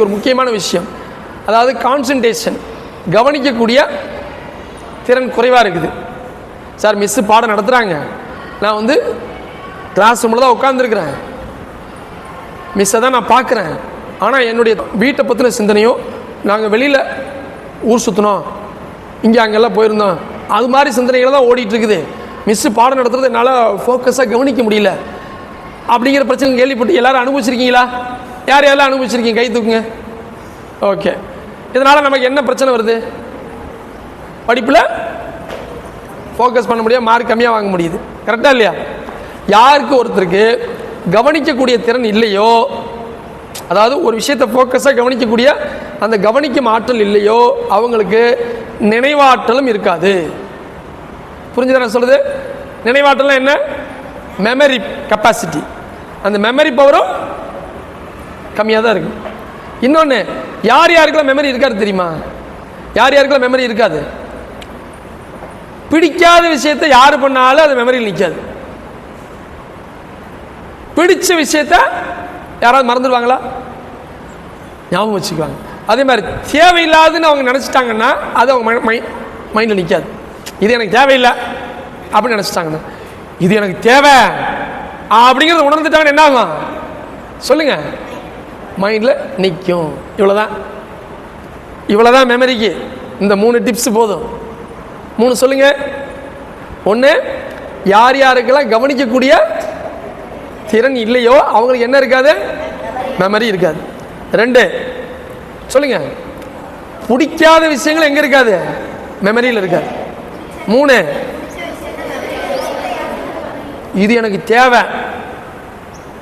ஒரு முக்கியமான விஷயம். அதாவது கான்சன்ட்ரேஷன் கவனிக்கக்கூடிய திறன் குறைவாக இருக்குது. சார் மிஸ்ஸு பாடம் நடத்துகிறாங்க நான் வந்து கிளாஸ் ரூமில் தான் உட்காந்துருக்குறேன் மிஸ்ஸை தான் நான் பார்க்குறேன். ஆனால் என்னுடைய வீட்டை பற்றின சிந்தனையோ நாங்கள் வெளியில் ஊர் சுற்றினோம் இங்கே அங்கெல்லாம் போயிருந்தோம். அது மாதிரி சிந்தனைகள் தான் ஓடிட்டுருக்குது மிஸ்ஸு பாடம் நடத்துறது என்னால் ஃபோக்கஸாக கவனிக்க முடியல. அப்படிங்கிற பிரச்சனை கேள்விப்பட்டு எல்லாரும் அனுபவிச்சிருக்கீங்களா? யார் யாரெல்லாம் அனுபவிச்சிருக்கீங்க? கை தூக்குங்க. ஓகே இதனால் நமக்கு என்ன பிரச்சனை வருது? படிப்பில் ஃபோக்கஸ் பண்ண முடியாது மார்க் கம்மியாக வாங்க முடியுது. கரெக்டாக இல்லையா? யாருக்கு ஒருத்தருக்கு கவனிக்கக்கூடிய திறன் இல்லையோ அதாவது ஒரு விஷயத்தை ஃபோக்கஸாக கவனிக்கக்கூடிய அந்த கவனிக்கும் ஆற்றல் இல்லையோ அவங்களுக்கு நினைவாற்றலும் இருக்காது. புரிஞ்சுதா நான் சொல்லுது? நினைவாற்றலாம் என்ன? மெமரி கெப்பாசிட்டி அந்த மெமரி பவரும் கம்மியாக தான் இருக்கும். இன்னொன்று யார் யாருக்கெல்லாம் மெமரி இருக்காது தெரியுமா? யார் யாருக்கெல்லாம் மெமரி இருக்காது? பிடிக்காத விஷயத்தை யார் பண்ணாலும் அது மெமரியில் நிற்காது பிடிச்ச விஷயத்த யாராவது மறந்துடுவாங்களா? ஞாபகம் வச்சுக்குவாங்க. அதே மாதிரி தேவையில்லாதுன்னு அவங்க நினச்சிட்டாங்கன்னா அது அவங்க மைண்டில் நிற்காது இது எனக்கு தேவையில்லை அப்படின்னு நினச்சிட்டாங்கன்னா இது எனக்கு தேவை அப்படிங்கிறத உணர்ந்துட்டாங்கன்னு என்ன ஆகும்? சொல்லுங்க. மைண்டில் நிற்கும் இவ்வளோதான் இவ்வளோதான் மெமரிக்கு இந்த மூணு டிப்ஸ் போதும். மூணு சொல்லுங்க. ஒன்று யார் யாருக்கெல்லாம் கவனிக்கக்கூடிய திறன் இல்லையோ அவங்களுக்கு என்ன இருக்காது? மெமரி இருக்காது. ரெண்டு சொல்லுங்க. பிடிக்காத விஷயங்கள் எங்கே இருக்காது? மெமரியில் இருக்காது. மூணு இது எனக்கு தேவை.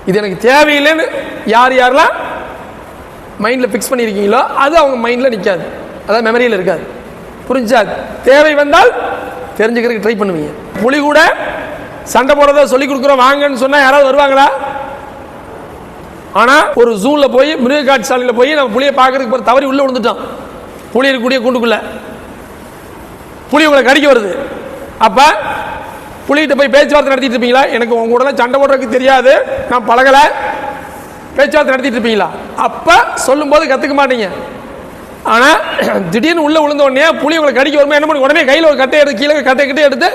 இது எனக்கு தேவையில்லைன்னு யார் யாரெல்லாம் மைண்டில் ஃபிக்ஸ் பண்ணியிருக்கீங்களோ அது அவங்க மைண்டில் நிற்காது அதான் மெமரியில் இருக்காது. புரிஞ்சா தேவை வந்தால் தெரிஞ்சுக்கிறதுக்கு ட்ரை பண்ணுவீங்க. புலி கூட சண்டை போடுறத சொல்லி கொடுக்குறோம் வாங்கன்னு சொன்னால் யாராவது வருவாங்களா? ஆனால் ஒரு ஜூனில் போய் மிருக காட்சாலையில் போய் நம்ம புளியை பார்க்கறதுக்கு போகிற தவறி உள்ளே விழுந்துட்டோம். புளி இருக்கக்கூடிய கூண்டுக்குள்ளே. புளி உங்களை கடிக்க வருது. அப்போ புலிகிட்ட போய் பேச்சுவார்த்தை நடத்திட்டு இருப்பீங்களா? எனக்கு உங்க கூட சண்டை போடுறதுக்கு தெரியாது. நான் பழகலை. பேச்சுவார்த்தை நடத்திட்டு இருப்பீங்களா? அப்போ சொல்லும்போது கற்றுக்க மாட்டீங்க. ஆனால் திடீர்னு உள்ளே விழுந்த உடனே புளி உங்களை கடிக்க வருமா என்ன பண்ணி? உடனே கையில் ஒரு கட்டை எடுத்து கீழே கட்டை கிட்டே எடுத்து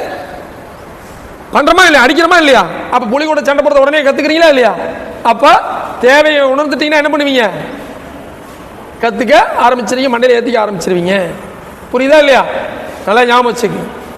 பண்ணுறோமா இல்லையா? அடிக்கிறோமா இல்லையா? அப்போ புளி கூட சண்டை போடுறத உடனே கற்றுக்கிறீங்களா இல்லையா? அப்போ தேவையை உணர்ந்துட்டீங்கன்னா என்ன பண்ணுவீங்க? கற்றுக்க ஆரம்பிச்சிருவீங்க மண்டையில் ஏற்றிக்க ஆரம்பிச்சிருவீங்க. புரியுதா இல்லையா? நல்லா ஞாபகம் வச்சுக்கோங்க.